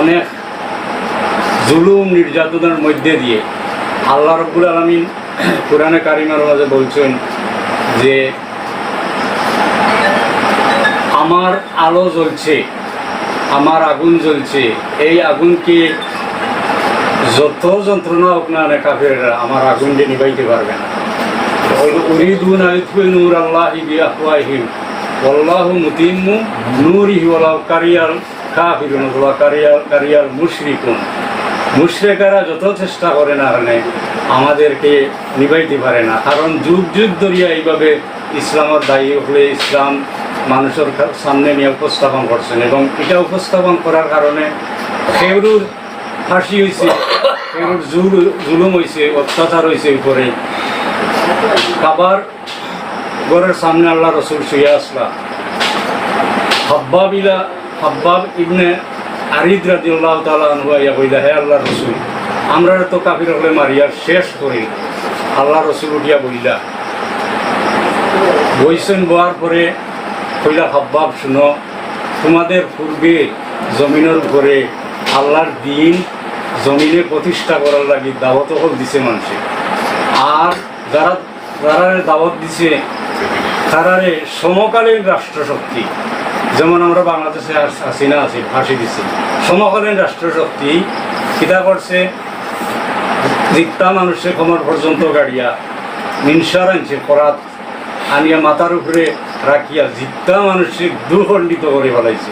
অনেক জুলুম নির্যাতনের মধ্যে দিয়ে আল্লাহ রব্বুল আলমিন কোরআনে কারিমার মাঝে বলছেন যে, আমার আলো জ্বলছে, আমার আগুন জ্বলছে, এই আগুনকে যত যন্ত্রণা হোক না কাফেররা, আমার আগুন দিয়ে নিবাইতে পারবে না। উরিদুন আইতফু নূর আল্লাহ ওয়ালাউ কারিয়াল কাফিরুন ওয়া কারিয়াল কারিয়াল মুশরিকুন। মুশরিকারা যত চেষ্টা করে না হলে আমাদেরকে নিবাইতে পারে না। কারণ যুগ যুগ ধরিয়া এইভাবে ইসলামের দায়ী হলে ইসলাম মানুষের সামনে নিয়ে উপস্থাপন করছেন এবং এটা উপস্থাপন করার কারণে সেউরুর ফাঁসি হয়েছে সেউরুর জুল জুলুম হয়েছে অত্যাচার হয়েছে উপরে। কাবার ঘরের সামনে আল্লাহ রসুল শুয়ে আসলা। হাব্বাবিলা হাব্বাব ইবনে আরিদ আনহু ইয়া কইলা, হে আল্লাহ রসুল, আমরা তো কাফির হলে মারিয়া শেষ করি আল্লাহ রসুল উঠিয়া বইলা, বইছেন বোয়ার পরে? কইলা, হাব্বাব, শুনো, তোমাদের পূর্বে জমিনের উপরে আল্লাহর দিন জমিনে প্রতিষ্ঠা করার লাগি দাওয়াত হল দিছে মানুষে। আর যারা যারা দাওয়াত দিছে, তারারে সমকালীন রাষ্ট্রশক্তি যেমন আমরা বাংলাদেশে আসি না আছি, ফাঁসি দিছি। সমকালীন রাষ্ট্রশক্তি কিতা করছে, রিক্তা মানুষের কোমর পর্যন্ত গাড়িয়া মিনসার আনছে করাত আনিয়া মাথার উপরে রাখিয়া জিত্তা মানুষের দুখণ্ডিত করে ফেলাইছে।